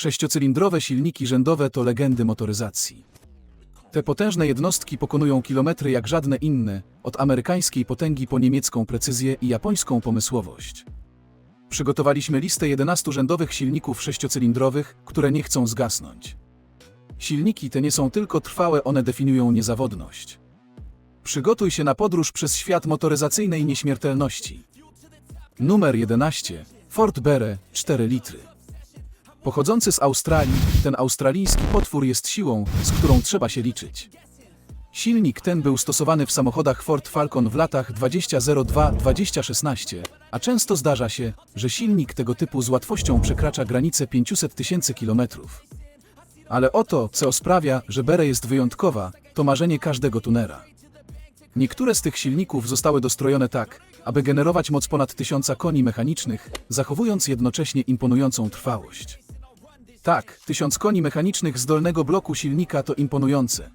Sześciocylindrowe silniki rzędowe to legendy motoryzacji. Te potężne jednostki pokonują kilometry jak żadne inne, od amerykańskiej potęgi po niemiecką precyzję i japońską pomysłowość. Przygotowaliśmy listę 11 rzędowych silników sześciocylindrowych, które nie chcą zgasnąć. Silniki te nie są tylko trwałe, one definiują niezawodność. Przygotuj się na podróż przez świat motoryzacyjnej nieśmiertelności. Numer 11. Ford Bere 4 litry. Pochodzący z Australii, ten australijski potwór jest siłą, z którą trzeba się liczyć. Silnik ten był stosowany w samochodach Ford Falcon w latach 2002-2016, a często zdarza się, że silnik tego typu z łatwością przekracza granicę 500 tysięcy kilometrów. Ale oto, co sprawia, że Bere jest wyjątkowa, to marzenie każdego tunera. Niektóre z tych silników zostały dostrojone tak, aby generować moc ponad 1000 koni mechanicznych, zachowując jednocześnie imponującą trwałość. Tak, 1000 koni mechanicznych z dolnego bloku silnika to imponujące.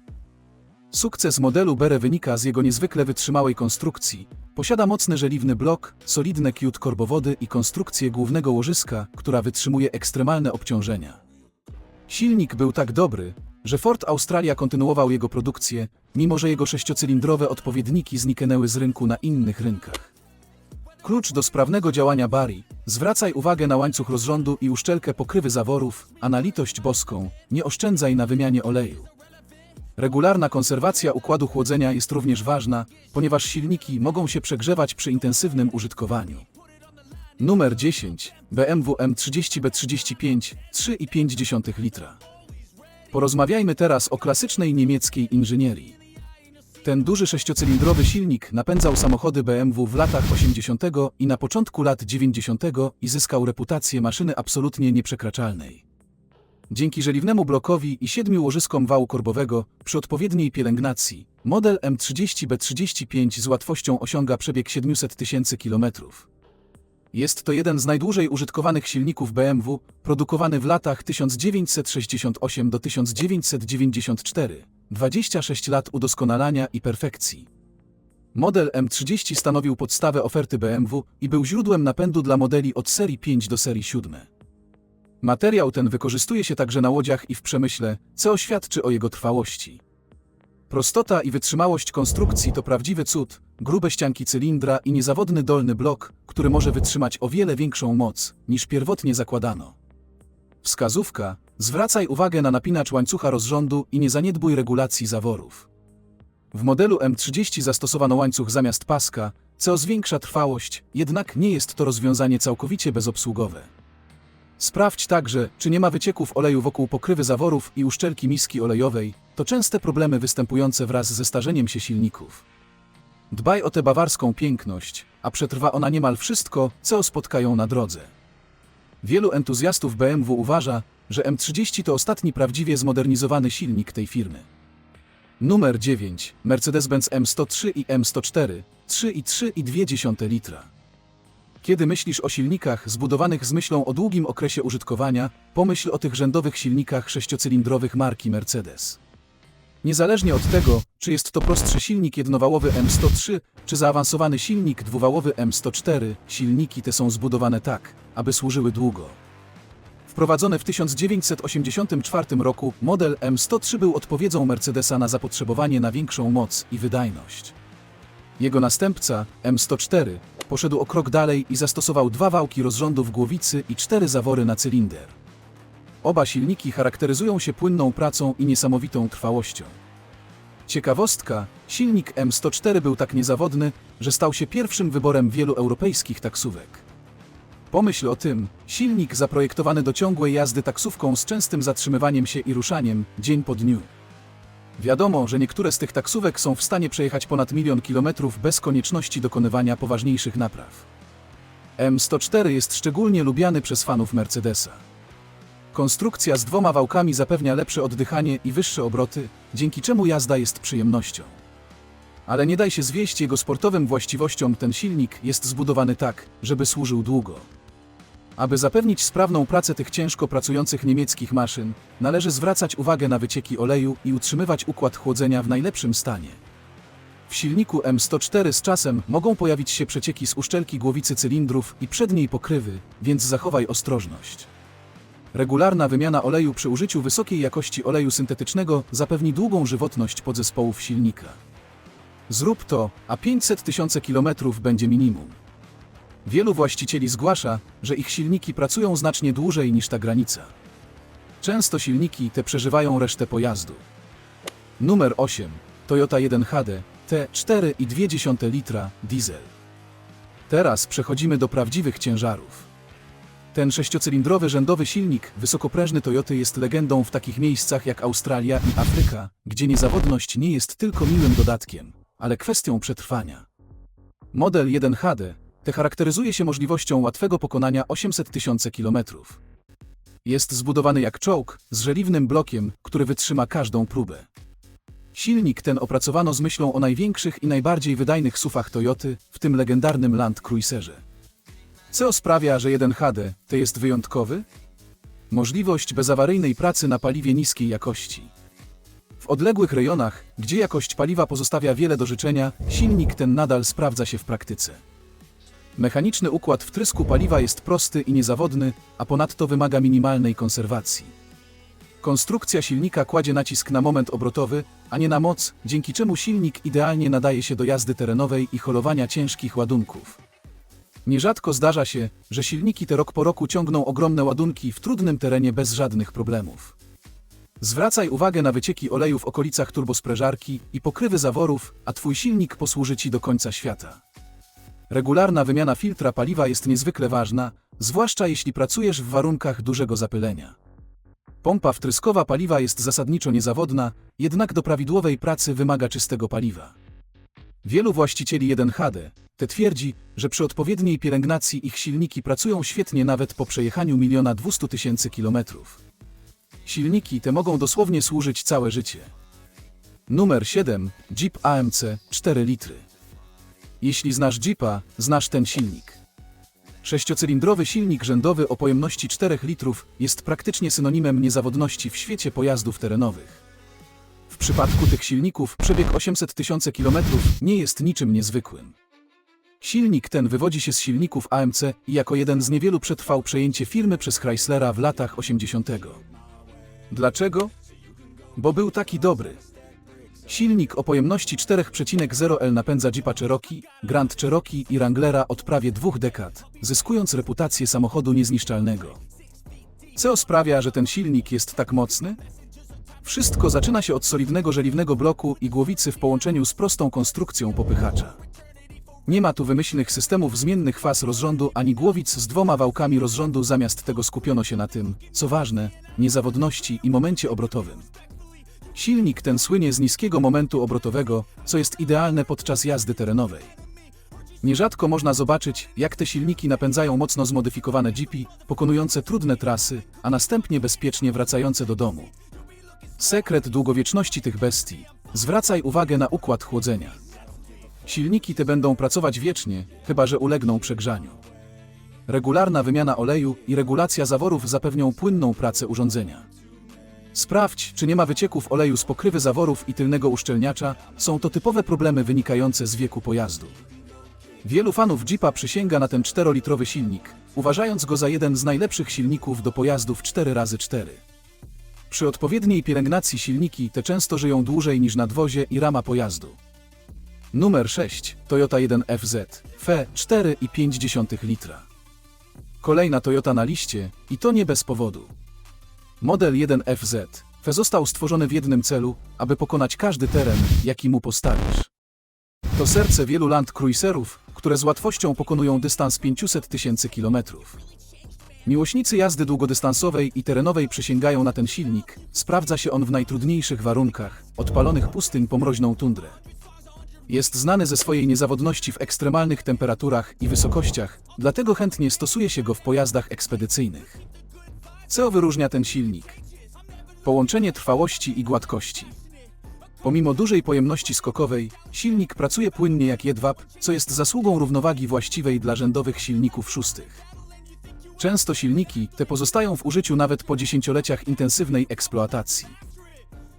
Sukces modelu Bere wynika z jego niezwykle wytrzymałej konstrukcji. Posiada mocny żeliwny blok, solidne kiut korbowody i konstrukcję głównego łożyska, która wytrzymuje ekstremalne obciążenia. Silnik był tak dobry, że Ford Australia kontynuował jego produkcję, mimo że jego sześciocylindrowe odpowiedniki zniknęły z rynku na innych rynkach. Klucz do sprawnego działania Bari. Zwracaj uwagę na łańcuch rozrządu i uszczelkę pokrywy zaworów, a na litość boską nie oszczędzaj na wymianie oleju. Regularna konserwacja układu chłodzenia jest również ważna, ponieważ silniki mogą się przegrzewać przy intensywnym użytkowaniu. Numer 10. BMW M30B35 3,5 litra. Porozmawiajmy teraz o klasycznej niemieckiej inżynierii. Ten duży sześciocylindrowy silnik napędzał samochody BMW w latach 80. i na początku lat 90. i zyskał reputację maszyny absolutnie nieprzekraczalnej. Dzięki żeliwnemu blokowi i siedmiu łożyskom wału korbowego przy odpowiedniej pielęgnacji, model M30B35 z łatwością osiąga przebieg 700 tysięcy kilometrów. Jest to jeden z najdłużej użytkowanych silników BMW, produkowany w latach 1968 do 1994. 26 lat udoskonalania i perfekcji. Model M30 stanowił podstawę oferty BMW i był źródłem napędu dla modeli od serii 5 do serii 7. Materiał ten wykorzystuje się także na łodziach i w przemyśle, co świadczy o jego trwałości. Prostota i wytrzymałość konstrukcji to prawdziwy cud, grube ścianki cylindra i niezawodny dolny blok, który może wytrzymać o wiele większą moc, niż pierwotnie zakładano. Wskazówka: zwracaj uwagę na napinacz łańcucha rozrządu i nie zaniedbuj regulacji zaworów. W modelu M30 zastosowano łańcuch zamiast paska, co zwiększa trwałość, jednak nie jest to rozwiązanie całkowicie bezobsługowe. Sprawdź także, czy nie ma wycieków oleju wokół pokrywy zaworów i uszczelki miski olejowej. To częste problemy występujące wraz ze starzeniem się silników. Dbaj o tę bawarską piękność, a przetrwa ona niemal wszystko, co spotkają na drodze. Wielu entuzjastów BMW uważa, że M30 to ostatni prawdziwie zmodernizowany silnik tej firmy. Numer 9. Mercedes-Benz M103 i M104 3,3,2 litra. Kiedy myślisz o silnikach zbudowanych z myślą o długim okresie użytkowania, pomyśl o tych rzędowych silnikach sześciocylindrowych marki Mercedes. Niezależnie od tego, czy jest to prostszy silnik jednowałowy M103, czy zaawansowany silnik dwuwałowy M104, silniki te są zbudowane tak, aby służyły długo. Wprowadzony w 1984 roku model M103 był odpowiedzią Mercedesa na zapotrzebowanie na większą moc i wydajność. Jego następca, M104, poszedł o krok dalej i zastosował dwa wałki rozrządu w głowicy i cztery zawory na cylinder. Oba silniki charakteryzują się płynną pracą i niesamowitą trwałością. Ciekawostka, silnik M104 był tak niezawodny, że stał się pierwszym wyborem wielu europejskich taksówek. Pomyśl o tym, silnik zaprojektowany do ciągłej jazdy taksówką z częstym zatrzymywaniem się i ruszaniem, dzień po dniu. Wiadomo, że niektóre z tych taksówek są w stanie przejechać ponad milion kilometrów bez konieczności dokonywania poważniejszych napraw. M104 jest szczególnie lubiany przez fanów Mercedesa. Konstrukcja z dwoma wałkami zapewnia lepsze oddychanie i wyższe obroty, dzięki czemu jazda jest przyjemnością. Ale nie daj się zwieść jego sportowym właściwościom, ten silnik jest zbudowany tak, żeby służył długo. Aby zapewnić sprawną pracę tych ciężko pracujących niemieckich maszyn, należy zwracać uwagę na wycieki oleju i utrzymywać układ chłodzenia w najlepszym stanie. W silniku M104 z czasem mogą pojawić się przecieki z uszczelki głowicy cylindrów i przedniej pokrywy, więc zachowaj ostrożność. Regularna wymiana oleju przy użyciu wysokiej jakości oleju syntetycznego zapewni długą żywotność podzespołów silnika. Zrób to, a 500 tysięcy kilometrów będzie minimum. Wielu właścicieli zgłasza, że ich silniki pracują znacznie dłużej niż ta granica. Często silniki te przeżywają resztę pojazdu. Numer 8. Toyota 1HD T4,2 litra diesel. Teraz przechodzimy do prawdziwych ciężarów. Ten sześciocylindrowy rzędowy silnik wysokoprężny Toyoty jest legendą w takich miejscach jak Australia i Afryka, gdzie niezawodność nie jest tylko miłym dodatkiem, ale kwestią przetrwania. Model 1HD T charakteryzuje się możliwością łatwego pokonania 800 tysięcy kilometrów. Jest zbudowany jak czołg, z żeliwnym blokiem, który wytrzyma każdą próbę. Silnik ten opracowano z myślą o największych i najbardziej wydajnych SUVach Toyoty, w tym legendarnym Land Cruiserze. Co sprawia, że 1HD to jest wyjątkowy? Możliwość bezawaryjnej pracy na paliwie niskiej jakości. W odległych rejonach, gdzie jakość paliwa pozostawia wiele do życzenia, silnik ten nadal sprawdza się w praktyce. Mechaniczny układ wtrysku paliwa jest prosty i niezawodny, a ponadto wymaga minimalnej konserwacji. Konstrukcja silnika kładzie nacisk na moment obrotowy, a nie na moc, dzięki czemu silnik idealnie nadaje się do jazdy terenowej i holowania ciężkich ładunków. Nierzadko zdarza się, że silniki te rok po roku ciągną ogromne ładunki w trudnym terenie bez żadnych problemów. Zwracaj uwagę na wycieki oleju w okolicach turbosprężarki i pokrywy zaworów, a Twój silnik posłuży Ci do końca świata. Regularna wymiana filtra paliwa jest niezwykle ważna, zwłaszcza jeśli pracujesz w warunkach dużego zapylenia. Pompa wtryskowa paliwa jest zasadniczo niezawodna, jednak do prawidłowej pracy wymaga czystego paliwa. Wielu właścicieli 1HD te twierdzi, że przy odpowiedniej pielęgnacji ich silniki pracują świetnie nawet po przejechaniu miliona 200 tysięcy kilometrów. Silniki te mogą dosłownie służyć całe życie. Numer 7. Jeep AMC 4 litry. Jeśli znasz Jeepa, znasz ten silnik. Sześciocylindrowy silnik rzędowy o pojemności 4 litrów jest praktycznie synonimem niezawodności w świecie pojazdów terenowych. W przypadku tych silników przebieg 800 tysięcy kilometrów nie jest niczym niezwykłym. Silnik ten wywodzi się z silników AMC i jako jeden z niewielu przetrwał przejęcie firmy przez Chryslera w latach 80. Dlaczego? Bo był taki dobry. Silnik o pojemności 4,0L napędza Jeepa Cherokee, Grand Cherokee i Wranglera od prawie dwóch dekad, zyskując reputację samochodu niezniszczalnego. Co sprawia, że ten silnik jest tak mocny? Wszystko zaczyna się od solidnego żeliwnego bloku i głowicy w połączeniu z prostą konstrukcją popychacza. Nie ma tu wymyślnych systemów zmiennych faz rozrządu ani głowic z dwoma wałkami rozrządu, zamiast tego skupiono się na tym, co ważne, niezawodności i momencie obrotowym. Silnik ten słynie z niskiego momentu obrotowego, co jest idealne podczas jazdy terenowej. Nierzadko można zobaczyć, jak te silniki napędzają mocno zmodyfikowane jeepy, pokonujące trudne trasy, a następnie bezpiecznie wracające do domu. Sekret długowieczności tych bestii. Zwracaj uwagę na układ chłodzenia. Silniki te będą pracować wiecznie, chyba że ulegną przegrzaniu. Regularna wymiana oleju i regulacja zaworów zapewnią płynną pracę urządzenia. Sprawdź, czy nie ma wycieków oleju z pokrywy zaworów i tylnego uszczelniacza, są to typowe problemy wynikające z wieku pojazdu. Wielu fanów Jeepa przysięga na ten 4-litrowy silnik, uważając go za jeden z najlepszych silników do pojazdów 4x4. Przy odpowiedniej pielęgnacji silniki te często żyją dłużej niż nadwozie i rama pojazdu. Numer 6. Toyota 1FZ FE 4,5 litra. Kolejna Toyota na liście i to nie bez powodu. Model 1FZ FE został stworzony w jednym celu, aby pokonać każdy teren, jaki mu postawisz. To serce wielu Land Cruiserów, które z łatwością pokonują dystans 500 tysięcy kilometrów. Miłośnicy jazdy długodystansowej i terenowej przysięgają na ten silnik, sprawdza się on w najtrudniejszych warunkach, od palonych pustyń po mroźną tundrę. Jest znany ze swojej niezawodności w ekstremalnych temperaturach i wysokościach, dlatego chętnie stosuje się go w pojazdach ekspedycyjnych. Co wyróżnia ten silnik? Połączenie trwałości i gładkości. Pomimo dużej pojemności skokowej, silnik pracuje płynnie jak jedwab, co jest zasługą równowagi właściwej dla rzędowych silników szóstych. Często silniki te pozostają w użyciu nawet po dziesięcioleciach intensywnej eksploatacji.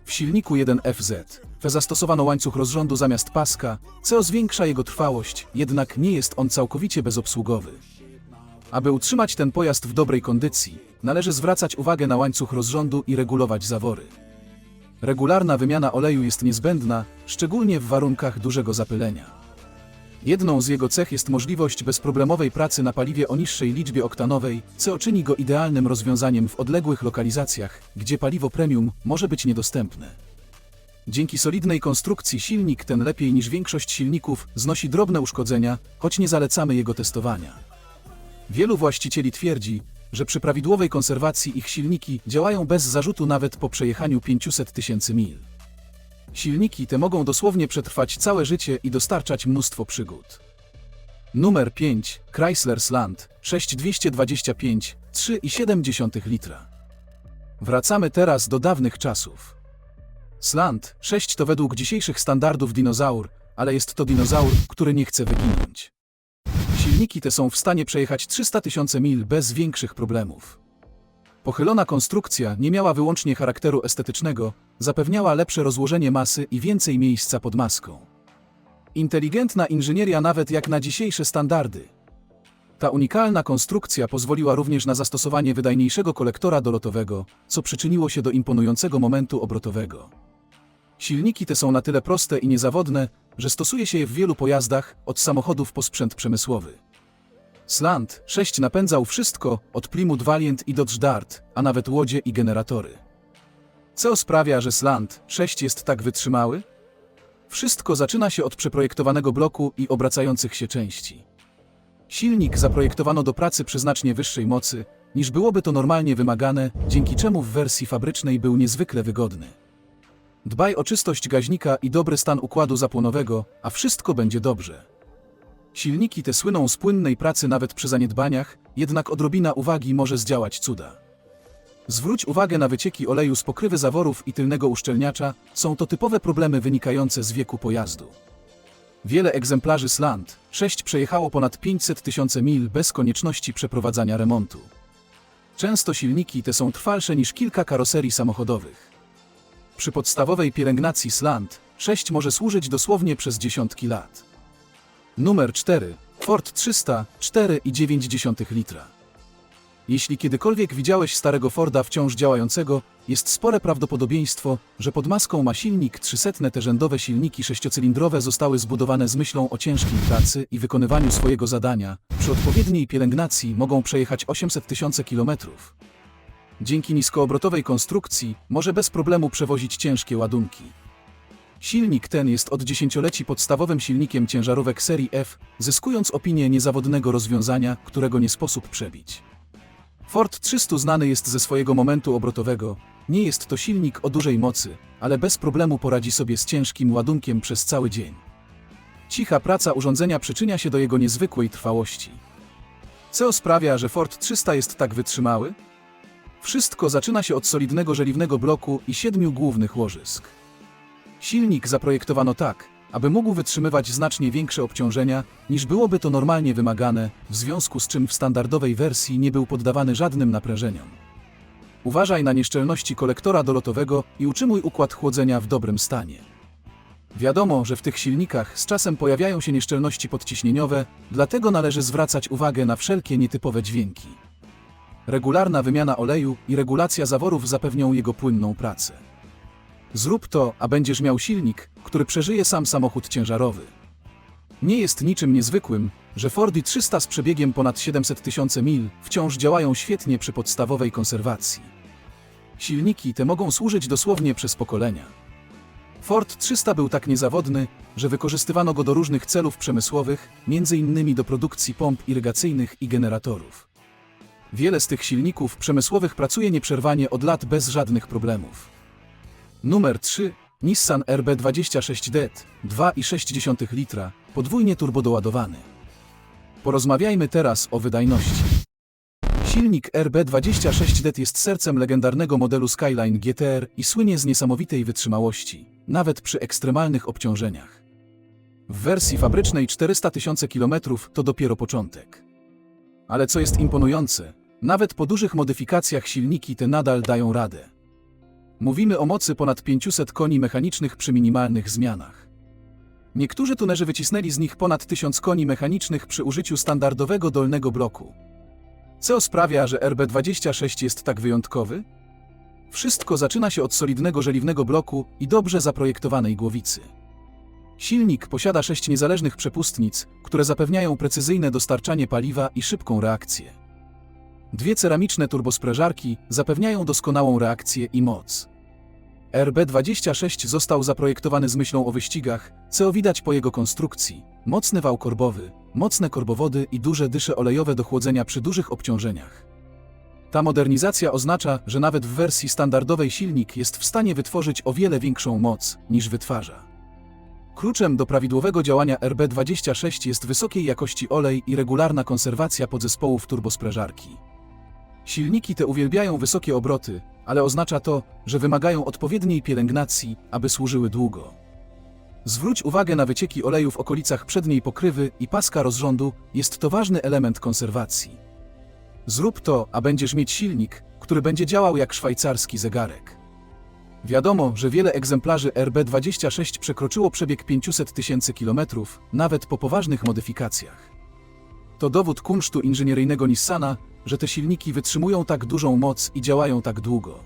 W silniku 1FZ FE zastosowano łańcuch rozrządu zamiast paska, co zwiększa jego trwałość, jednak nie jest on całkowicie bezobsługowy. Aby utrzymać ten pojazd w dobrej kondycji, należy zwracać uwagę na łańcuch rozrządu i regulować zawory. Regularna wymiana oleju jest niezbędna, szczególnie w warunkach dużego zapylenia. Jedną z jego cech jest możliwość bezproblemowej pracy na paliwie o niższej liczbie oktanowej, co czyni go idealnym rozwiązaniem w odległych lokalizacjach, gdzie paliwo premium może być niedostępne. Dzięki solidnej konstrukcji silnik ten lepiej niż większość silników znosi drobne uszkodzenia, choć nie zalecamy jego testowania. Wielu właścicieli twierdzi, że przy prawidłowej konserwacji ich silniki działają bez zarzutu nawet po przejechaniu 500 tysięcy mil. Silniki te mogą dosłownie przetrwać całe życie i dostarczać mnóstwo przygód. Numer 5 Chrysler Slant 6225 3,7 litra. Wracamy teraz do dawnych czasów. Slant 6 to według dzisiejszych standardów dinozaur, ale jest to dinozaur, który nie chce wyginąć. Silniki te są w stanie przejechać 300 tysięcy mil bez większych problemów. Pochylona konstrukcja nie miała wyłącznie charakteru estetycznego, zapewniała lepsze rozłożenie masy i więcej miejsca pod maską. Inteligentna inżynieria nawet jak na dzisiejsze standardy. Ta unikalna konstrukcja pozwoliła również na zastosowanie wydajniejszego kolektora dolotowego, co przyczyniło się do imponującego momentu obrotowego. Silniki te są na tyle proste i niezawodne, że stosuje się je w wielu pojazdach, od samochodów po sprzęt przemysłowy. Slant 6 napędzał wszystko, od Plymouth Valiant i Dodge Dart, a nawet łodzie i generatory. Co sprawia, że Slant 6 jest tak wytrzymały? Wszystko zaczyna się od przeprojektowanego bloku i obracających się części. Silnik zaprojektowano do pracy przy znacznie wyższej mocy, niż byłoby to normalnie wymagane, dzięki czemu w wersji fabrycznej był niezwykle wygodny. Dbaj o czystość gaźnika i dobry stan układu zapłonowego, a wszystko będzie dobrze. Silniki te słyną z płynnej pracy nawet przy zaniedbaniach, jednak odrobina uwagi może zdziałać cuda. Zwróć uwagę na wycieki oleju z pokrywy zaworów i tylnego uszczelniacza, są to typowe problemy wynikające z wieku pojazdu. Wiele egzemplarzy Slant 6 przejechało ponad 500 tysięcy mil bez konieczności przeprowadzania remontu. Często silniki te są trwalsze niż kilka karoserii samochodowych. Przy podstawowej pielęgnacji Slant 6 może służyć dosłownie przez dziesiątki lat. Numer 4. Ford 300 4,9 litra. Jeśli kiedykolwiek widziałeś starego Forda wciąż działającego, jest spore prawdopodobieństwo, że pod maską ma silnik 300. Te rzędowe silniki sześciocylindrowe zostały zbudowane z myślą o ciężkiej pracy i wykonywaniu swojego zadania. Przy odpowiedniej pielęgnacji mogą przejechać 800 tysięcy kilometrów. Dzięki niskoobrotowej konstrukcji może bez problemu przewozić ciężkie ładunki. Silnik ten jest od dziesięcioleci podstawowym silnikiem ciężarówek serii F, zyskując opinię niezawodnego rozwiązania, którego nie sposób przebić. Ford 300 znany jest ze swojego momentu obrotowego. Nie jest to silnik o dużej mocy, ale bez problemu poradzi sobie z ciężkim ładunkiem przez cały dzień. Cicha praca urządzenia przyczynia się do jego niezwykłej trwałości. Co sprawia, że Ford 300 jest tak wytrzymały? Wszystko zaczyna się od solidnego żeliwnego bloku i siedmiu głównych łożysk. Silnik zaprojektowano tak, aby mógł wytrzymywać znacznie większe obciążenia, niż byłoby to normalnie wymagane, w związku z czym w standardowej wersji nie był poddawany żadnym naprężeniom. Uważaj na nieszczelności kolektora dolotowego i utrzymuj układ chłodzenia w dobrym stanie. Wiadomo, że w tych silnikach z czasem pojawiają się nieszczelności podciśnieniowe, dlatego należy zwracać uwagę na wszelkie nietypowe dźwięki. Regularna wymiana oleju i regulacja zaworów zapewnią jego płynną pracę. Zrób to, a będziesz miał silnik, który przeżyje sam samochód ciężarowy. Nie jest niczym niezwykłym, że Fordy 300 z przebiegiem ponad 700 tysięcy mil wciąż działają świetnie przy podstawowej konserwacji. Silniki te mogą służyć dosłownie przez pokolenia. Ford 300 był tak niezawodny, że wykorzystywano go do różnych celów przemysłowych, m.in. do produkcji pomp irygacyjnych i generatorów. Wiele z tych silników przemysłowych pracuje nieprzerwanie od lat bez żadnych problemów. Numer 3. Nissan RB26D 2,6 litra, podwójnie turbodoładowany. Porozmawiajmy teraz o wydajności. Silnik RB26D jest sercem legendarnego modelu Skyline GTR i słynie z niesamowitej wytrzymałości, nawet przy ekstremalnych obciążeniach. W wersji fabrycznej 400 tysięcy km to dopiero początek. Ale co jest imponujące, nawet po dużych modyfikacjach silniki te nadal dają radę. Mówimy o mocy ponad 500 koni mechanicznych przy minimalnych zmianach. Niektórzy tunerzy wycisnęli z nich ponad 1000 koni mechanicznych przy użyciu standardowego dolnego bloku. Co sprawia, że RB26 jest tak wyjątkowy? Wszystko zaczyna się od solidnego żeliwnego bloku i dobrze zaprojektowanej głowicy. Silnik posiada sześć niezależnych przepustnic, które zapewniają precyzyjne dostarczanie paliwa i szybką reakcję. Dwie ceramiczne turbosprężarki zapewniają doskonałą reakcję i moc. RB26 został zaprojektowany z myślą o wyścigach, co widać po jego konstrukcji. Mocny wał korbowy, mocne korbowody i duże dysze olejowe do chłodzenia przy dużych obciążeniach. Ta modernizacja oznacza, że nawet w wersji standardowej silnik jest w stanie wytworzyć o wiele większą moc niż wytwarza. Kluczem do prawidłowego działania RB26 jest wysokiej jakości olej i regularna konserwacja podzespołów turbosprężarki. Silniki te uwielbiają wysokie obroty, ale oznacza to, że wymagają odpowiedniej pielęgnacji, aby służyły długo. Zwróć uwagę na wycieki oleju w okolicach przedniej pokrywy i paska rozrządu, jest to ważny element konserwacji. Zrób to, a będziesz mieć silnik, który będzie działał jak szwajcarski zegarek. Wiadomo, że wiele egzemplarzy RB26 przekroczyło przebieg 500 tysięcy kilometrów, nawet po poważnych modyfikacjach. To dowód kunsztu inżynieryjnego Nissana, że te silniki wytrzymują tak dużą moc i działają tak długo.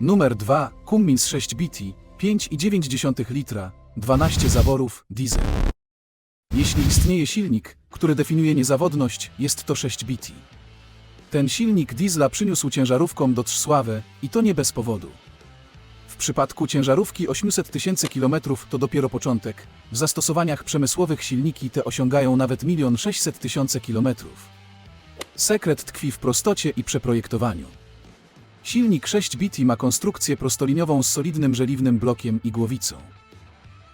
Numer 2 Cummins 6 BT 5,9 litra, 12 zaworów, diesel. Jeśli istnieje silnik, który definiuje niezawodność, jest to 6 BT. Ten silnik diesla przyniósł ciężarówkom do sławę i to nie bez powodu. W przypadku ciężarówki 800 tysięcy kilometrów to dopiero początek. W zastosowaniach przemysłowych silniki te osiągają nawet 1 600 tysięcy kilometrów. Sekret tkwi w prostocie i przeprojektowaniu. Silnik 6 BT ma konstrukcję prostoliniową z solidnym żeliwnym blokiem i głowicą.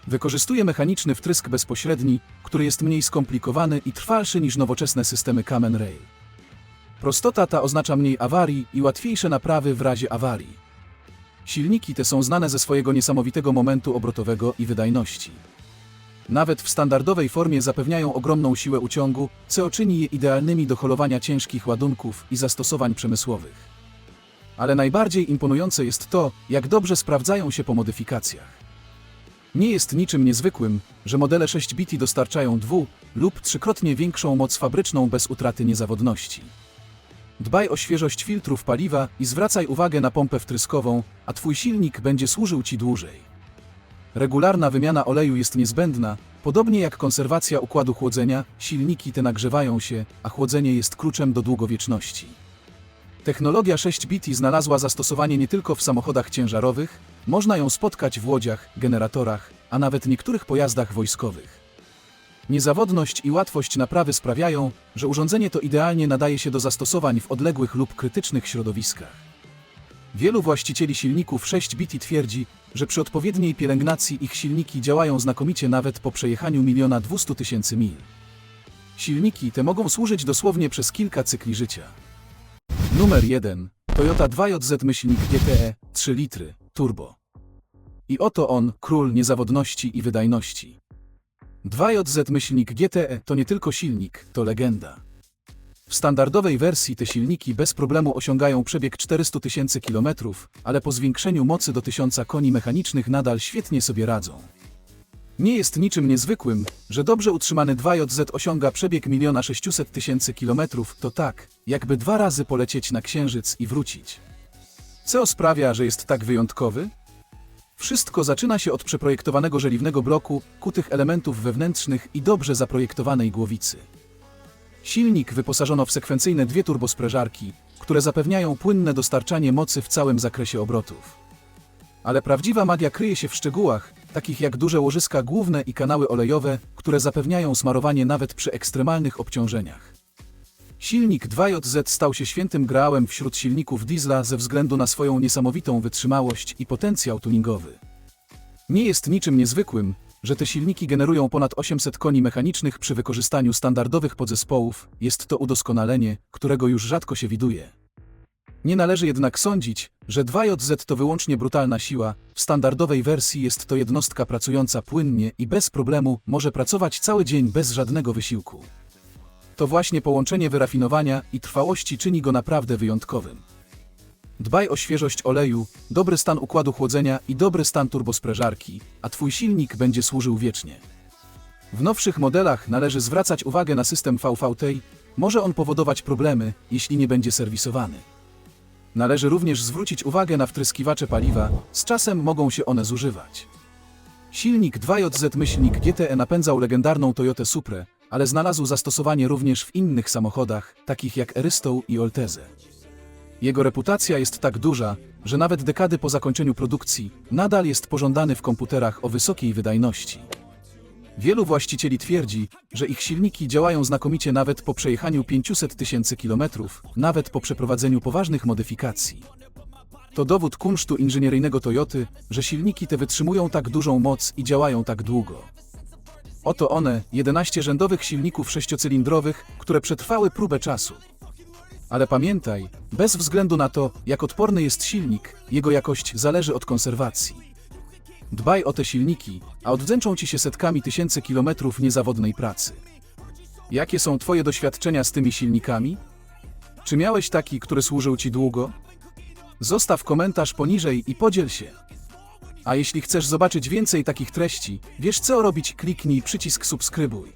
Wykorzystuje mechaniczny wtrysk bezpośredni, który jest mniej skomplikowany i trwalszy niż nowoczesne systemy Kamen Rail. Prostota ta oznacza mniej awarii i łatwiejsze naprawy w razie awarii. Silniki te są znane ze swojego niesamowitego momentu obrotowego i wydajności. Nawet w standardowej formie zapewniają ogromną siłę uciągu, co czyni je idealnymi do holowania ciężkich ładunków i zastosowań przemysłowych. Ale najbardziej imponujące jest to, jak dobrze sprawdzają się po modyfikacjach. Nie jest niczym niezwykłym, że modele 6 BT dostarczają dwu lub trzykrotnie większą moc fabryczną bez utraty niezawodności. Dbaj o świeżość filtrów paliwa i zwracaj uwagę na pompę wtryskową, a Twój silnik będzie służył Ci dłużej. Regularna wymiana oleju jest niezbędna, podobnie jak konserwacja układu chłodzenia, silniki te nagrzewają się, a chłodzenie jest kluczem do długowieczności. Technologia 6BT znalazła zastosowanie nie tylko w samochodach ciężarowych, można ją spotkać w łodziach, generatorach, a nawet niektórych pojazdach wojskowych. Niezawodność i łatwość naprawy sprawiają, że urządzenie to idealnie nadaje się do zastosowań w odległych lub krytycznych środowiskach. Wielu właścicieli silników 6BT twierdzi, że przy odpowiedniej pielęgnacji ich silniki działają znakomicie nawet po przejechaniu miliona 200 tysięcy mil. Silniki te mogą służyć dosłownie przez kilka cykli życia. Numer 1. Toyota 2JZ myślnik GTE 3 litry, turbo. I oto on, król niezawodności i wydajności. 2JZ myślnik GTE to nie tylko silnik, to legenda. W standardowej wersji te silniki bez problemu osiągają przebieg 400 tysięcy kilometrów, ale po zwiększeniu mocy do 1000 koni mechanicznych nadal świetnie sobie radzą. Nie jest niczym niezwykłym, że dobrze utrzymany 2JZ osiąga przebieg 1 600 tysięcy kilometrów, to tak, jakby dwa razy polecieć na Księżyc i wrócić. Co sprawia, że jest tak wyjątkowy? Wszystko zaczyna się od przeprojektowanego żeliwnego bloku, kutych elementów wewnętrznych i dobrze zaprojektowanej głowicy. Silnik wyposażono w sekwencyjne dwie turbosprężarki, które zapewniają płynne dostarczanie mocy w całym zakresie obrotów. Ale prawdziwa magia kryje się w szczegółach, takich jak duże łożyska główne i kanały olejowe, które zapewniają smarowanie nawet przy ekstremalnych obciążeniach. Silnik 2JZ stał się świętym grałem wśród silników diesla ze względu na swoją niesamowitą wytrzymałość i potencjał tuningowy. Nie jest niczym niezwykłym, że te silniki generują ponad 800 koni mechanicznych przy wykorzystaniu standardowych podzespołów, jest to udoskonalenie, którego już rzadko się widuje. Nie należy jednak sądzić, że 2JZ to wyłącznie brutalna siła, w standardowej wersji jest to jednostka pracująca płynnie i bez problemu może pracować cały dzień bez żadnego wysiłku. To właśnie połączenie wyrafinowania i trwałości czyni go naprawdę wyjątkowym. Dbaj o świeżość oleju, dobry stan układu chłodzenia i dobry stan turbosprężarki, a Twój silnik będzie służył wiecznie. W nowszych modelach należy zwracać uwagę na system VVT, może on powodować problemy, jeśli nie będzie serwisowany. Należy również zwrócić uwagę na wtryskiwacze paliwa, z czasem mogą się one zużywać. Silnik 2JZ myślnik GTE napędzał legendarną Toyotę Suprę, ale znalazł zastosowanie również w innych samochodach, takich jak Arystą i Olteze. Jego reputacja jest tak duża, że nawet dekady po zakończeniu produkcji nadal jest pożądany w komputerach o wysokiej wydajności. Wielu właścicieli twierdzi, że ich silniki działają znakomicie nawet po przejechaniu 500 tysięcy kilometrów, nawet po przeprowadzeniu poważnych modyfikacji. To dowód kunsztu inżynieryjnego Toyoty, że silniki te wytrzymują tak dużą moc i działają tak długo. Oto one, 11 rzędowych silników sześciocylindrowych, które przetrwały próbę czasu. Ale pamiętaj, bez względu na to, jak odporny jest silnik, jego jakość zależy od konserwacji. Dbaj o te silniki, a odwdzięczą ci się setkami tysięcy kilometrów niezawodnej pracy. Jakie są Twoje doświadczenia z tymi silnikami? Czy miałeś taki, który służył Ci długo? Zostaw komentarz poniżej i podziel się. A jeśli chcesz zobaczyć więcej takich treści, wiesz co robić, kliknij przycisk subskrybuj.